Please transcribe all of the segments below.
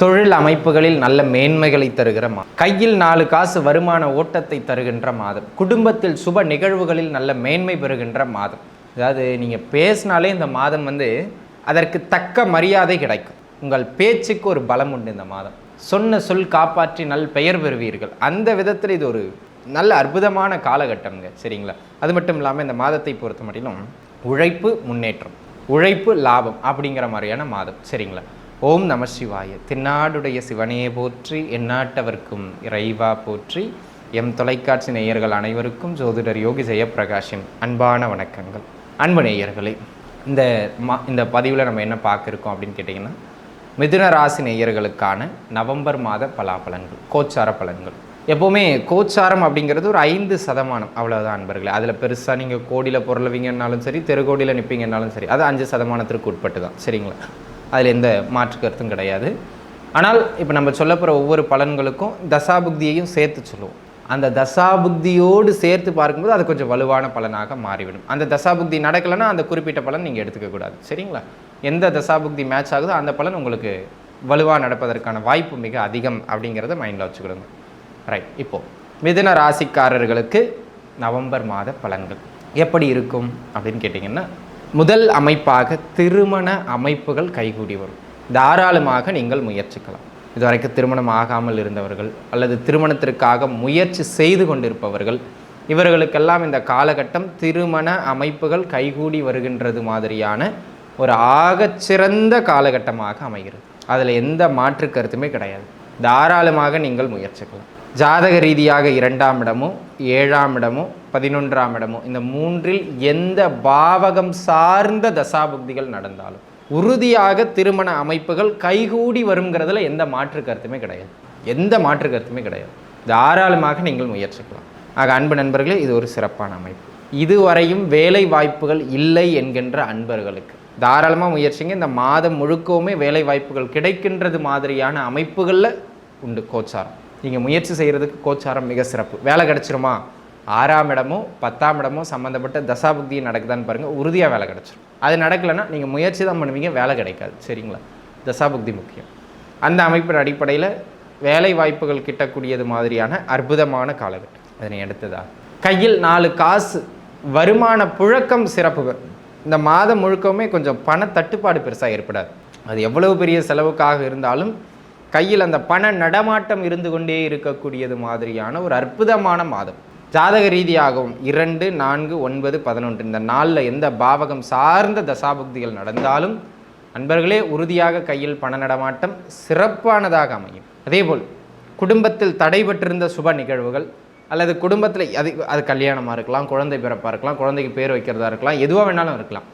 தொழில் அமைப்புகளில் நல்ல மேன்மைகளை தருகிற மாதம் கையில் நாலு காசு வருமான ஓட்டத்தை தருகின்ற மாதம். குடும்பத்தில் சுப நிகழ்வுகளில் நல்ல மேன்மை பெறுகின்ற மாதம். அதாவது நீங்கள் பேசினாலே இந்த மாதம் வந்து அதற்கு தக்க மரியாதை கிடைக்கும். உங்கள் பேச்சுக்கு ஒரு பலம் உண்டு இந்த மாதம். சொன்ன சொல் காப்பாற்றி நல் பெயர் பெறுவீர்கள். அந்த விதத்தில் இது ஒரு நல்ல அற்புதமான காலகட்டம்ங்க சரிங்களா? அது மட்டும் இல்லாமல் இந்த மாதத்தை பொறுத்த மட்டிலும் உழைப்பு முன்னேற்றம் உழைப்பு லாபம் அப்படிங்கிற மாதிரியான மாதம் சரிங்களா? ஓம் நம சிவாய. தென்னாடுடைய சிவனையே போற்றி எந்நாட்டவர்க்கும் இறைவா போற்றி. எம் தொலைக்காட்சி நேயர்கள் அனைவருக்கும் ஜோதிடர் யோகி ஜெயப்பிரகாஷின் அன்பான வணக்கங்கள். அன்பு நேயர்களே இந்த மா இந்த பதிவில் நம்ம என்ன பார்க்குறோம் அப்படின்னு கேட்டிங்கன்னா மிதுன ராசி நேயர்களுக்கான நவம்பர் மாத பலாபலன்கள் கோச்சார பலன்கள். எப்போவுமே கோச்சாரம் அப்படிங்கிறது ஒரு ஐந்து சதமானம். அவ்வளோதான் அன்பர்களே. அதில் பெருசாக நீங்கள் கோடியில் பொருளவிங்கன்னாலும் சரி தெருக்கோடியில் நிற்பீங்கன்னாலும் சரி அது அஞ்சு சதமானத்திற்கு உட்பட்டு தான் சரிங்களா? அதில் எந்த மாற்று கருத்தும் கிடையாது. ஆனால் இப்போ நம்ம சொல்ல போகிற ஒவ்வொரு பலன்களுக்கும் தசாபுக்தியையும் சேர்த்து சொல்லுவோம். அந்த தசாபுக்தியோடு சேர்த்து பார்க்கும்போது அது கொஞ்சம் வலுவான பலனாக மாறிவிடும். அந்த தசாபுக்தி நடக்கலைன்னா அந்த குறிப்பிட்ட பலன் நீங்கள் எடுத்துக்கக்கூடாது சரிங்களா? எந்த தசாபுக்தி மேட்ச் ஆகுதோ அந்த பலன் உங்களுக்கு வலுவாக நடப்பதற்கான வாய்ப்பு மிக அதிகம் அப்படிங்கிறத மைண்டில் வச்சுக்கிடுங்க ரைட் இப்போது மிதுன ராசிக்காரர்களுக்கு நவம்பர் மாத பலன்கள் எப்படி இருக்கும் அப்படின்னு கேட்டிங்கன்னா முதல் அமைப்பாக திருமண அமைப்புகள் கைகூடி வரும். தாராளமாக நீங்கள் முயற்சிக்கலாம். இதுவரைக்கும் திருமணம் ஆகாமல் இருந்தவர்கள் அல்லது திருமணத்திற்காக முயற்சி செய்து கொண்டிருப்பவர்கள் இவர்களுக்கெல்லாம் இந்த காலகட்டம் திருமண அமைப்புகள் கைகூடி வருகின்றது மாதிரியான ஒரு ஆகச்சிறந்த காலகட்டமாக அமைகிறது. அதில் எந்த மாற்று கருத்துமே கிடையாது. தாராளமாக நீங்கள் முயற்சிக்கலாம். ஜாதக ரீதியாக இரண்டாம் இடமோ ஏழாம் இடமோ பதினொன்றாம் இடமோ இந்த மூன்றில் எந்த பாவகம் சார்ந்த தசாபுக்திகள் நடந்தாலும் உறுதியாக திருமண அமைப்புகள் கைகூடி வருங்கிறதுல எந்த மாற்று கருத்துமே கிடையாது. எந்த மாற்று கருத்துமே கிடையாது. தாராளமாக நீங்கள் முயற்சிக்கலாம். ஆக அன்பு நண்பர்களே இது ஒரு சிறப்பான அமைப்பு. இதுவரையும் வேலை வாய்ப்புகள் இல்லை என்கின்ற அன்பர்களுக்கு. தாராளமாக முயற்சிங்க. இந்த மாதம் முழுக்கவுமே வேலை வாய்ப்புகள் கிடைக்கின்றது மாதிரியான அமைப்புகளில் உண்டு கோச்சாரம். நீங்கள் முயற்சி செய்கிறதுக்கு கோச்சாரம் மிக சிறப்பு. வேலை கிடச்சிருமா? ஆறாம் இடமோ பத்தாம் இடமோ சம்மந்தப்பட்ட தசாபுக்தி நடக்குதான்னு பாருங்கள் உறுதியாக வேலை கிடச்சிரும். அது நடக்கலைன்னா நீங்கள் முயற்சி தான் பண்ணுவீங்க வேலை கிடைக்காது. சரிங்களா? தசாபுக்தி முக்கியம். அந்த அமைப்பின் அடிப்படையில் வேலை வாய்ப்புகள் கிட்டக்கூடியது மாதிரியான அற்புதமான காலகட்டம். அதனை எடுத்ததா கையில் நாலு காசு வருமான புழக்கம் சிறப்பு இந்த மாதம் முழுக்கவுமே கொஞ்சம் பண தட்டுப்பாடு பெருசாக ஏற்படாது. அது எவ்வளவு பெரிய செலவுக்காக இருந்தாலும் கையில் அந்த பண நடமாட்டம் இருந்து கொண்டே இருக்கக்கூடியது மாதிரியான ஒரு அற்புதமான மாதம். ஜாதக ரீதியாகவும் இரண்டு நான்கு ஒன்பது பதினொன்று இந்த நாளில் எந்த பாவகம் சார்ந்த தசாபுக்திகள் நடந்தாலும் அன்பர்களே உறுதியாக கையில் பண நடமாட்டம் சிறப்பானதாக அமையும். அதேபோல் குடும்பத்தில் தடைபட்டிருந்த சுப நிகழ்வுகள் அல்லது குடும்பத்தில் அது அது கல்யாணமாக இருக்கலாம் குழந்தை பிறப்பாக இருக்கலாம் குழந்தைக்கு பேர் வைக்கிறதா இருக்கலாம் எதுவாக வேணாலும் இருக்கலாம்.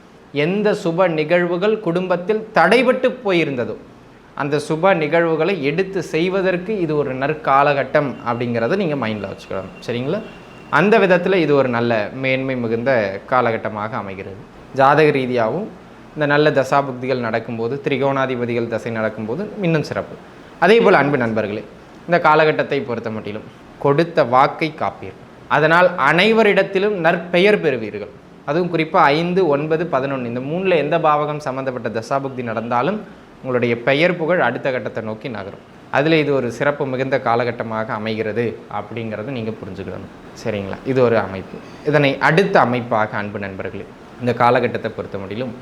எந்த சுப நிகழ்வுகள் குடும்பத்தில் தடைபட்டு போயிருந்ததோ அந்த சுப நிகழ்வுகளை எடுத்து செய்வதற்கு இது ஒரு நற்காலகட்டம் அப்படிங்கிறத நீங்கள் மைண்டில் வச்சுக்கலாம் சரிங்களா? அந்த விதத்தில் இது ஒரு நல்ல மேன்மை மிகுந்த காலகட்டமாக அமைகிறது. ஜாதக ரீதியாகவும் இந்த நல்ல தசாபுக்திகள் நடக்கும்போது திரிகோணாதிபதிகள் தசை நடக்கும்போது இன்னும் சிறப்பு. அதே போல் அன்பு நண்பர்களே இந்த காலகட்டத்தை பொறுத்த மட்டிலும் கொடுத்த வாக்கை காப்பீர்கள் அதனால் அனைவரிடத்திலும் நற்பெயர் பெறுவீர்கள். அதுவும் குறிப்பாக ஐந்து ஒன்பது பதினொன்று இந்த மூணில் எந்த பாவகம் சம்மந்தப்பட்ட தசாபுக்தி நடந்தாலும் உங்களுடைய பெயர் புகழ் அடுத்த கட்டத்தை நோக்கி நகரும். அதில் இது ஒரு சிறப்பு மிகுந்த காலகட்டமாக அமைகிறது அப்படிங்கிறத நீங்கள் புரிஞ்சுக்கிடணும் சரிங்களா? இது ஒரு அமைப்பு. இதனை அடுத்த அமைப்பாக அன்பு நண்பர்களே இந்த காலகட்டத்தை பொறுத்த முடியலும்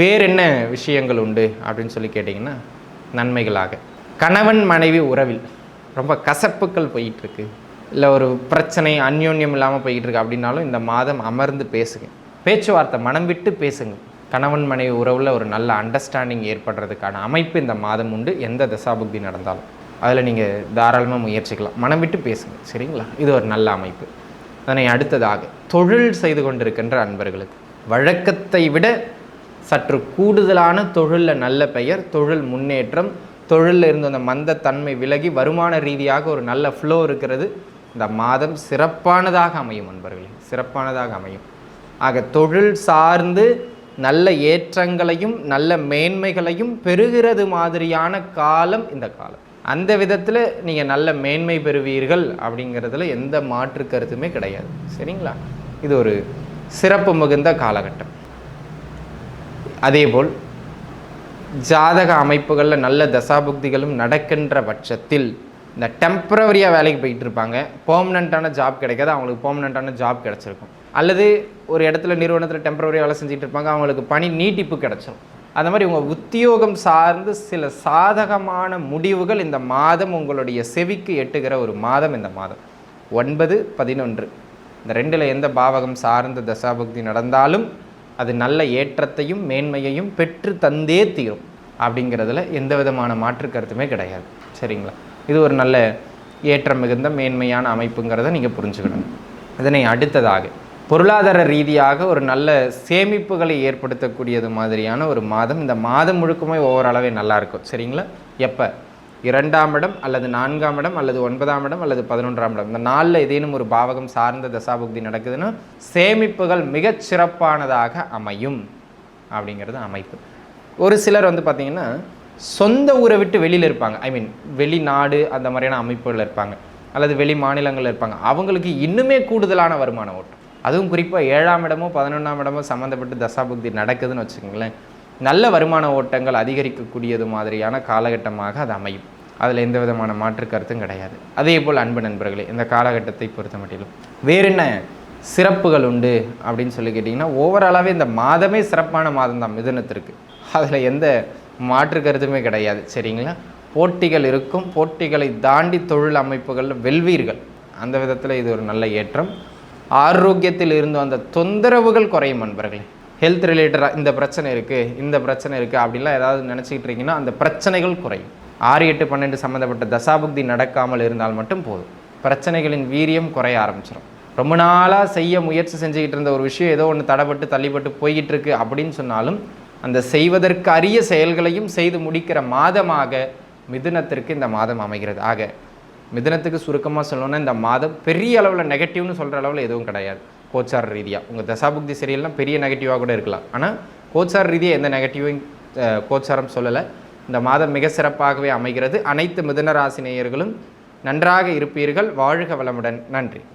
வேறு என்ன விஷயங்கள் உண்டு அப்படின்னு சொல்லி கேட்டிங்கன்னா நன்மைகளாக. கணவன் மனைவி உறவில் ரொம்ப கசப்புக்கள் போயிட்டுருக்கு. இல்லை ஒரு பிரச்சனை அந்யோன்யம் இல்லாமல் போயிட்டு இருக்கு அப்படின்னாலும் இந்த மாதம் அமர்ந்து பேசுங்க. பேச்சுவார்த்தை மனம் விட்டு பேசுங்க. கணவன் மனைவி உறவில் ஒரு நல்ல அண்டர்ஸ்டாண்டிங் ஏற்படுறதுக்கான அமைப்பு இந்த மாதம் உண்டு. எந்த தசாபுக்தி நடந்தாலும். அதில் நீங்கள் தாராளமாக முயற்சிக்கலாம். மனம் விட்டு பேசுங்க. சரிங்களா? இது ஒரு நல்ல அமைப்பு. அதனை அடுத்ததாக தொழில் செய்து கொண்டிருக்கின்ற அன்பர்களுக்கு. வழக்கத்தை விட சற்று கூடுதலான தொழிலில் நல்ல பெயர் தொழில் முன்னேற்றம் தொழிலில் இருந்த அந்த மந்தத்தன்மை விலகி வருமான ரீதியாக ஒரு நல்ல ஃப்ளோ இருக்கிறது. இந்த மாதம் சிறப்பானதாக அமையும் அன்பர்களே. சிறப்பானதாக அமையும். ஆக தொழில் சார்ந்து நல்ல ஏற்றங்களையும் நல்ல மேன்மைகளையும் பெறுகிறது மாதிரியான காலம் இந்த காலம். அந்த விதத்தில் நீங்கள் நல்ல மேன்மை பெறுவீர்கள் அப்படிங்கிறதுல எந்த மாற்று கருத்துமே கிடையாது. சரிங்களா? இது ஒரு சிறப்பு மிகுந்த காலகட்டம். அதேபோல் ஜாதக அமைப்புகளில் நல்ல தசாபுக்திகளும் நடக்கின்ற பட்சத்தில் இந்த டெம்பரவரியாக வேலைக்கு போயிட்டு இருப்பாங்க. பெர்மனண்ட்டான ஜாப் கிடைக்காது. அவங்களுக்கு பெர்மனண்ட்டான ஜாப் கிடச்சிருக்கும். அல்லது ஒரு இடத்துல நிறுவனத்தில் டெம்பரவரி வேலை செஞ்சுட்டு இருப்பாங்க அவங்களுக்கு பணி நீட்டிப்பு கிடச்சிரும். அந்த மாதிரி உங்கள் உத்தியோகம் சார்ந்து சில சாதகமான முடிவுகள் இந்த மாதம் உங்களுடைய செவிக்கு எட்டுகிற ஒரு மாதம் இந்த மாதம். ஒன்பது பதினொன்று. இந்த ரெண்டில் எந்த பாவகம் சார்ந்த தசாபக்தி நடந்தாலும் அது நல்ல ஏற்றத்தையும் மேன்மையையும் பெற்று தந்தே தீரும். அப்படிங்கிறதுல எந்த விதமான மாற்று கருத்துமே கிடையாது. சரிங்களா? இது ஒரு நல்ல ஏற்றம் மிகுந்த மேன்மையான அமைப்புங்கிறத நீங்கள் புரிஞ்சுக்கணும். இதனை அடுத்ததாக பொருளாதார ரீதியாக ஒரு நல்ல சேமிப்புகளை ஏற்படுத்தக்கூடியது மாதிரியான ஒரு மாதம். இந்த மாதம் முழுக்குமே ஓவரளவே நல்லா இருக்கும். சரிங்களா? எப்போ? இரண்டாம் இடம் அல்லது நான்காம் இடம் அல்லது ஒன்பதாம் இடம் அல்லது பதினொன்றாம் இடம். இந்த நாளில் ஏதேனும் ஒரு பாவகம் சார்ந்த தசாபுக்தி நடக்குதுன்னா சேமிப்புகள் மிகச் சிறப்பானதாக அமையும் அப்படிங்கிறது அமைப்பு. ஒரு சிலர் வந்து பார்த்திங்கன்னா சொந்த ஊரை விட்டு வெளியில் இருப்பாங்க. ஐ மீன் வெளிநாடு அந்த மாதிரியான அமைப்புகள் இருப்பாங்க. அல்லது வெளி மாநிலங்களில் இருப்பாங்க. அவங்களுக்கு இன்னுமே கூடுதலான வருமான ஓட்டம். அதுவும் குறிப்பாக ஏழாம் இடமோ பதினொன்றாம் இடமோ சம்மந்தப்பட்டு தசாபுக்தி நடக்குதுன்னு வச்சுக்கோங்களேன். நல்ல வருமான ஓட்டங்கள் அதிகரிக்கக்கூடியது மாதிரியான காலகட்டமாக அது அமையும். அதில் எந்த விதமான மாற்று கருத்தும் கிடையாது. அதே போல் அன்பு நண்பர்களே இந்த காலகட்டத்தை பொறுத்த மட்டிலும் என்ன சிறப்புகள் உண்டு அப்படின்னு சொல்லி கேட்டிங்கன்னா ஓவராலாகவே இந்த மாதமே சிறப்பான மாதம் தான் மிதுனத்திற்கு. அதில் எந்த மாற்று கருத்துமே கிடையாது. சரிங்களா? போட்டிகள் இருக்கும். போட்டிகளை தாண்டி தொழில் அமைப்புகளில் வெல்வீர்கள். அந்த விதத்தில் இது ஒரு நல்ல ஏற்றம். ஆரோக்கியத்தில் இருந்து வந்த தொந்தரவுகள் குறையும் நண்பர்களே. ஹெல்த் ரிலேட்டடாக இந்த பிரச்சனை இருக்குது இந்த பிரச்சனை இருக்குது அப்படின்லாம் ஏதாவது நினச்சிக்கிட்டு இருக்கீங்கன்னா அந்த பிரச்சனைகள் குறையும். ஆறு எட்டு பன்னெண்டு சம்மந்தப்பட்ட தசாபுக்தி நடக்காமல் இருந்தால் மட்டும் போதும். பிரச்சனைகளின் வீரியம் குறைய ஆரம்பிச்சிடும் ரொம்ப நாளாக செய்ய முயற்சி செஞ்சுக்கிட்டு இருந்த ஒரு விஷயம் ஏதோ ஒன்று தடைப்பட்டு தள்ளிப்பட்டு போய்கிட்டு இருக்கு அப்படின்னு சொன்னாலும் அந்த செய்வதற்கு அரிய செயல்களையும் செய்து முடிக்கிற மாதமாக மிதுனத்திற்கு இந்த மாதம் அமைகிறது. ஆக மிதனத்துக்கு சுருக்கமாக சொல்லணும்னா இந்த மாதம் பெரிய அளவில் நெகட்டிவ்னு சொல்கிற அளவில் எதுவும் கிடையாது. கோச்சார் ரீதியாக உங்கள் தசாபுக்தி சரியெல்லாம் பெரிய நெகட்டிவாக கூட இருக்கலாம். ஆனால் கோச்சார் ரீதியாக எந்த நெகட்டிவும் கோச்சாரம் சொல்லலை. இந்த மாதம் மிக சிறப்பாகவே அமைகிறது. அனைத்து மிதன ராசி நேயர்களும் நன்றாக இருப்பீர்கள். வாழ்க வளமுடன். நன்றி.